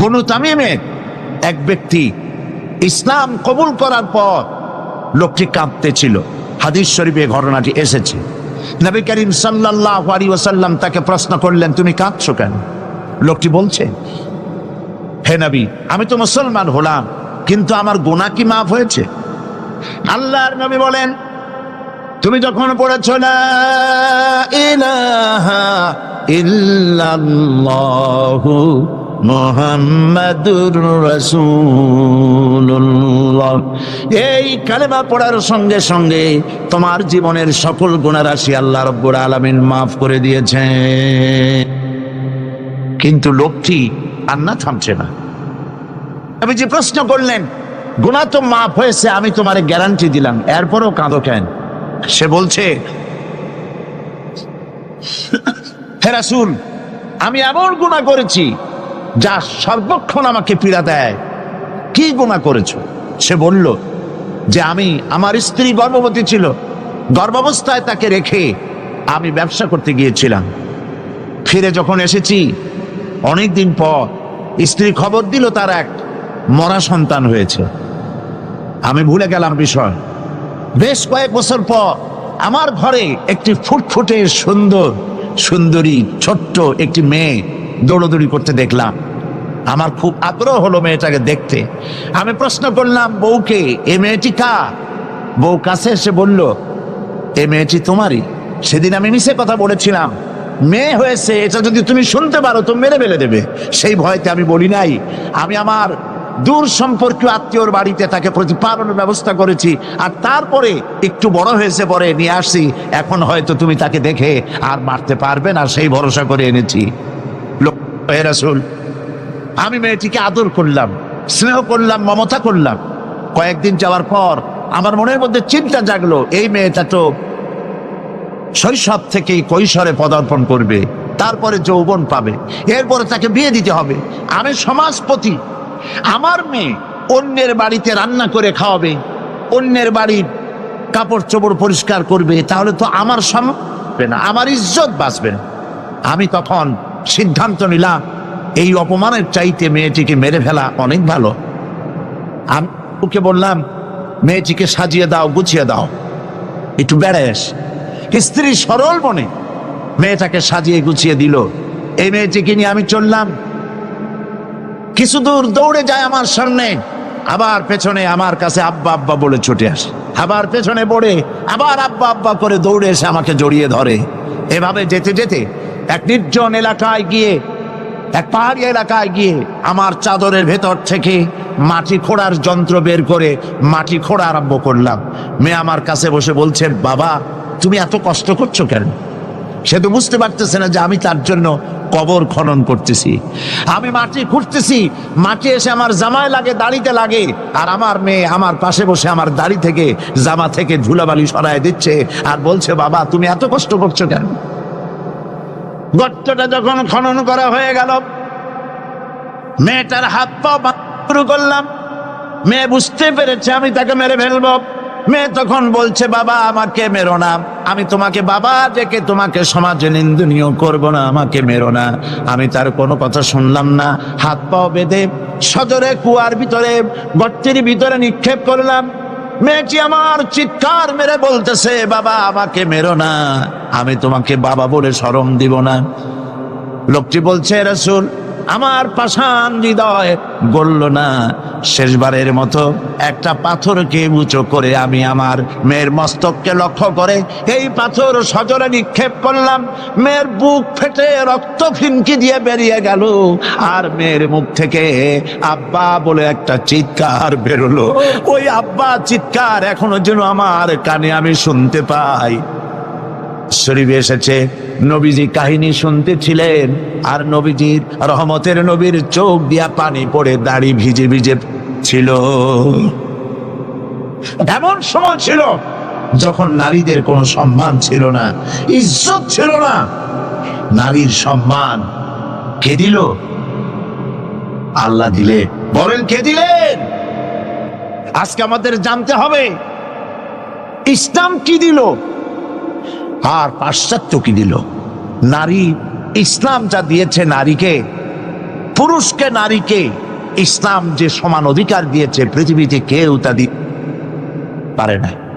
বনু তামিমের এক ব্যক্তি ইসলাম কবুল করার পর লোকটি কাঁদতেছিল হাদিস শরীফে ঘটনাটি এসেছে। নবী করিম সাল্লাহ আলী ওসাল্লাম তাকে প্রশ্ন করলেন, তুমি কাঁদছো কেন? লোকটি বলছে, হে নবী, আমি তো মুসলমান হলাম, কিন্তু আমার গোনা কি মাফ হয়েছে? আল্লাহর নবী বলেন, তুমি যখন পড়েছ না ইল্লাল্লাহু মুহাম্মাদুর রাসূলুল্লাহ। এই কালেমা পড়ার সঙ্গে সঙ্গে তোমার জীবনের সকল গুণারাশি আল্লাহ রব্বুল আলামিন মাফ করে দিয়েছে। কিন্তু লোকটি কান্না থামছে না। আমি যে প্রশ্ন করলেন গুণা তো মাফ হয়েছে, আমি তোমারে গ্যারান্টি দিলাম। এরপরও কাঁদো কেন? সে বলছে, হে রাসূল, আমি এমন গুণা করেছি যা সর্বক্ষণ আমাকে পীড়া দেয়। কি গুণা করেছ? সে বলল, যে আমি, আমার স্ত্রী গর্ভবতী ছিল। গর্ভাবস্থায় তাকে রেখে আমি ব্যবসা করতে গিয়েছিলাম। ফিরে যখন এসেছি অনেক দিন পর স্ত্রী খবর দিল তার এক মরা সন্তান হয়েছে। আমি ভুলে গেলাম বিষয়। বেশ কয়েক বছর পর আমার ঘরে একটি ফুটফুটে সুন্দর, সুন্দরী, ছোট্ট একটি মেয়ে দৌড়দৌড়ি করতে দেখলাম। আমার খুব আগ্রহ হলো মেয়েটাকে দেখতে। আমি প্রশ্ন করলাম বউকে এ মেয়েটি কা বউ কাছে এসে বলল এ মেয়েটি তোমারই। সেদিন আমি মিশে কথা বলেছিলাম মেয়ে হয়েছে এটা যদি তুমি শুনতে পারো তো মেরে ফেলে দেবে। সেই ভয়তে আমি বলি নাই আমি আমার দূর সম্পর্কীয় আত্মীয়র বাড়িতে তাকে প্রতিপালনের ব্যবস্থা করেছি আর তারপরে একটু বড় হয়েছে পরে নিয়ে আসছি এখন হয়তো তুমি তাকে দেখে আর মারতে পারবে না সেই ভরসা করে এনেছি। লোক রাসূল, আমি মেয়েটিকে আদর করলাম, স্নেহ করলাম, মমতা করলাম। কয়েকদিন যাওয়ার পর আমার মনের মধ্যে চিন্তা জাগলো, এই মেয়েটা তো শৈশব থেকেই কৈশোরে পদার্পণ করবে, তারপরে যৌবন পাবে, এরপরে তাকে বিয়ে দিতে হবে। আমি সমাজপতি, আমার মেয়ে অন্যের বাড়িতে রান্না করে খাওয়াবে, অন্যের বাড়ির কাপড় চোপড় পরিষ্কার করবে, তাহলে তো আমার সম্মানবে না, আমার ইজ্জত বাঁচবে না। আমি তখন সিদ্ধান্ত নিলাম এই অপমানের চাইতে মেয়েটিকে মেরে ফেলা অনেক ভালো। আমি ওকে বললাম, মেয়েটিকে সাজিয়ে দাও, গুছিয়ে দাও। একটু বেড়াস স্ত্রী সরল মনে মেয়েটাকে সাজিয়ে গুছিয়ে দিল। এই মেয়েটিকে নিয়ে আমি চললাম। কিছু দূর দৌড়ে যায় আমার সামনে। আবার পেছনে আমার কাছে আব্বা আব্বা বলে ছুটে আসে। আবার পেছনে পড়ে, আবার আব্বা আব্বা করে দৌড়ে এসে আমাকে জড়িয়ে ধরে। এভাবে যেতে যেতে এক নির্জন এলাকায় গিয়ে এক পাহাড়ি এলাকায় গিয়ে আমার চাদরের ভেতর থেকে মাটি খোঁড়ার যন্ত্র বের করে মাটি খোঁড়া আরম্ভ করলাম। মেয়ে আমার কাছে বসে বলছে, বাবা, তুমি এত কষ্ট করছ কেন? সে তো বুঝতে পারতেছে না যে আমি তার জন্য কবর খনন করতেছি। আমি মাটি খুঁড়তেছি, মাটি এসে আমার জামায় লাগে, দাড়িতে লাগে, আর আমার মেয়ে আমার পাশে বসে আমার দাড়ি থেকে জামা থেকে ধুলাবালি সরায় দিচ্ছে আর বলছে, বাবা, তুমি এত কষ্ট করছ কেন? গর্তটা যখন খনন করা হয়ে গেল, মেয়েটার হাত পা শুরু করলাম। মেয়ে বুঝতে পেরেছে আমি তাকে মেরে ফেলব। মেয়ে তখন বলছে, বাবা, আমাকে মেরো না। আমি তোমাকে, বাবা, ডেকে তোমাকে সমাজে নিন্দনীয় করব না, আমাকে মেরো না। আমি তার কোনো কথা শুনলাম না। হাত পাও বেঁধে সজরে কুয়ার ভিতরে, গর্তের ভিতরে নিক্ষেপ করলাম। মেয়েটি আমার চিৎকার মেরে বলতেছে, বাবা, আমাকে মেরো না। আমি তোমাকে বাবা বলে শরম দিব না। লোকটি বলছে রসুল আমার পাশান হৃদয় গড়ল না। শেষবারের মতো একটা পাথরকে উঁচু করে আমি আমার মেয়ের মস্তককে লক্ষ্য করে এই পাথর সজরে নিক্ষেপ করলাম। মেয়ের বুক ফেটে রক্ত ফিনকি দিয়ে বেরিয়ে গেল। আর মেয়ের মুখ থেকে আব্বা বলে একটা চিৎকার বেরোলো। ওই আব্বা চিৎকার এখনও যেন আমার কানে আমি শুনতে পাই। শরীফে এসেছে নবীজি কাহিনী শুনতেছিলেন, আর নবীজির রহমতের নবীর চোখ দিয়া পানি পড়ে দাড়ি ভিজে ভিজে ছিল। এমন সময় ছিল যখন নারীদের কোনো সম্মান ছিল না, ইজ্জত ছিল না। নারীর সম্মান কে দিল? আল্লাহ দিলে। বলেন, কে দিলেন? আজকে আমাদের জানতে হবে, ইসলাম কি দিল? আর পাশ্চাত্য কি দিল। নারী, ইসলাম যা দিয়েছে নারীকে, পুরুষকে নারীকে, ইসলাম যে সমান অধিকার দিয়েছে, পৃথিবীতে কেউ তা দিতে পারে না